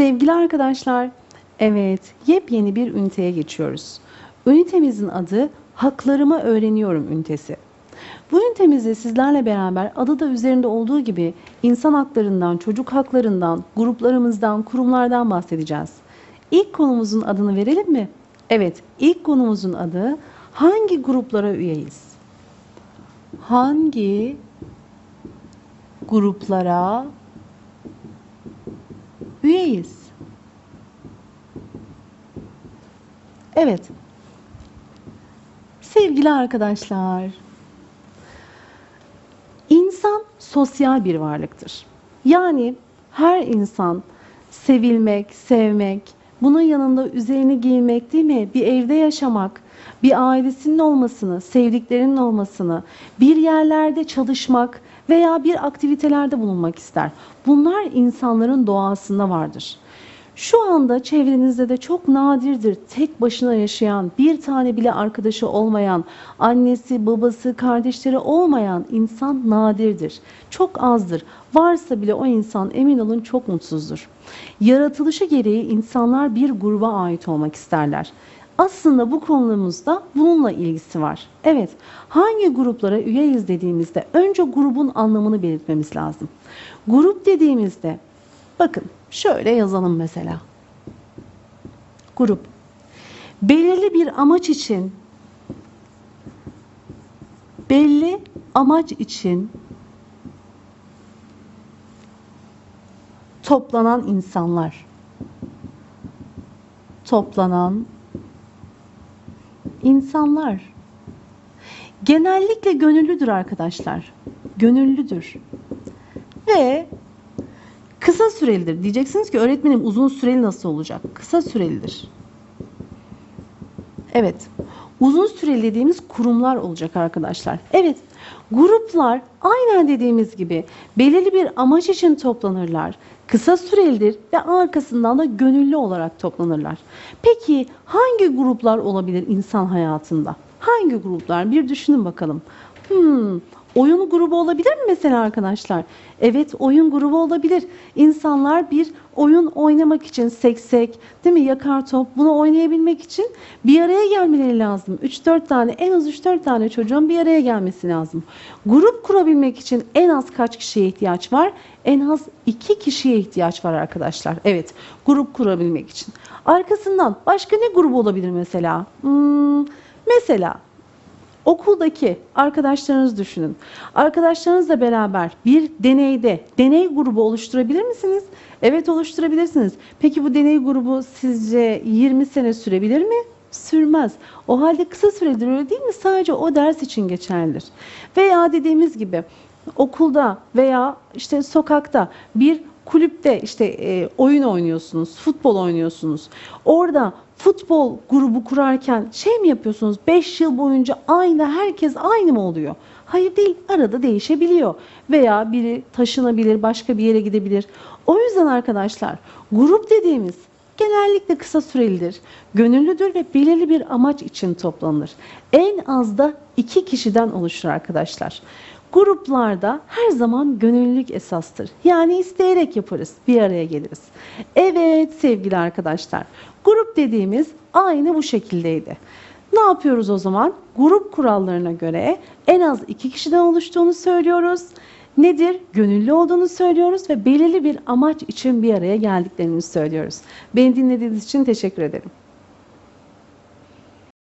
Sevgili arkadaşlar, evet yepyeni bir üniteye geçiyoruz. Ünitemizin adı Haklarımı Öğreniyorum ünitesi. Bu ünitemizde sizlerle beraber adı da üzerinde olduğu gibi insan haklarından, çocuk haklarından, gruplarımızdan, kurumlardan bahsedeceğiz. İlk konumuzun adını verelim mi? Evet, ilk konumuzun adı hangi gruplara üyeyiz? Hangi gruplara? Evet. Sevgili arkadaşlar, insan sosyal bir varlıktır. Yani her insan sevilmek, sevmek, bunun yanında üzerine giymek değil mi? Bir evde yaşamak, bir ailesinin olmasını, sevdiklerinin olmasını, bir yerlerde çalışmak veya bir aktivitelerde bulunmak ister. Bunlar insanların doğasında vardır. Şu anda çevrenizde de çok nadirdir tek başına yaşayan, bir tane bile arkadaşı olmayan, annesi, babası, kardeşleri olmayan insan nadirdir. Çok azdır. Varsa bile o insan emin olun çok mutsuzdur. Yaratılışı gereği insanlar bir gruba ait olmak isterler. Aslında bu konumuzda bununla ilgisi var. Evet, hangi gruplara üyeyiz dediğimizde önce grubun anlamını belirtmemiz lazım. Grup dediğimizde bakın şöyle yazalım mesela. Grup belirli bir amaç için belli amaç için toplanan insanlar. Toplanan insanlar. Genellikle gönüllüdür arkadaşlar. Gönüllüdür. Ve kısa sürelidir. Diyeceksiniz ki öğretmenim uzun süreli nasıl olacak? Kısa sürelidir. Evet. Uzun süreli dediğimiz kurumlar olacak arkadaşlar. Evet. Gruplar aynen dediğimiz gibi belirli bir amaç için toplanırlar. Kısa sürelidir ve arkasından da gönüllü olarak toplanırlar. Peki hangi gruplar olabilir insan hayatında? Hangi gruplar? Bir düşünün bakalım. Hmm, oyun grubu olabilir mi mesela arkadaşlar? Evet oyun grubu olabilir. İnsanlar bir oyun oynamak için seksek, değil mi yakar top bunu oynayabilmek için bir araya gelmeleri lazım. 3-4 tane en az 3-4 tane çocuğun bir araya gelmesi lazım. Grup kurabilmek için en az kaç kişiye ihtiyaç var? En az 2 kişiye ihtiyaç var arkadaşlar. Evet grup kurabilmek için. Arkasından başka ne grubu olabilir mesela? Hmm, mesela okuldaki arkadaşlarınızı düşünün. Arkadaşlarınızla beraber bir deneyde deney grubu oluşturabilir misiniz? Evet oluşturabilirsiniz. Peki bu deney grubu sizce 20 sene sürebilir mi? Sürmez. O halde kısa süredir öyle değil mi? Sadece o ders için geçerlidir. Veya dediğimiz gibi okulda veya işte sokakta bir kulüpte işte e, oyun oynuyorsunuz, futbol oynuyorsunuz. Orada futbol grubu kurarken şey mi yapıyorsunuz? 5 yıl boyunca aynı herkes aynı mı oluyor? Hayır değil, arada değişebiliyor. Veya biri taşınabilir, başka bir yere gidebilir. O yüzden arkadaşlar grup dediğimiz genellikle kısa sürelidir, gönüllüdür ve belirli bir amaç için toplanır. En az da iki kişiden oluşur arkadaşlar. Gruplarda her zaman gönüllülük esastır. Yani isteyerek yaparız, bir araya geliriz. Evet sevgili arkadaşlar, grup dediğimiz aynı bu şekildeydi. Ne yapıyoruz o zaman? Grup kurallarına göre en az iki kişiden oluştuğunu söylüyoruz. Nedir? Gönüllü olduğunu söylüyoruz ve belirli bir amaç için bir araya geldiklerini söylüyoruz. Beni dinlediğiniz için teşekkür ederim.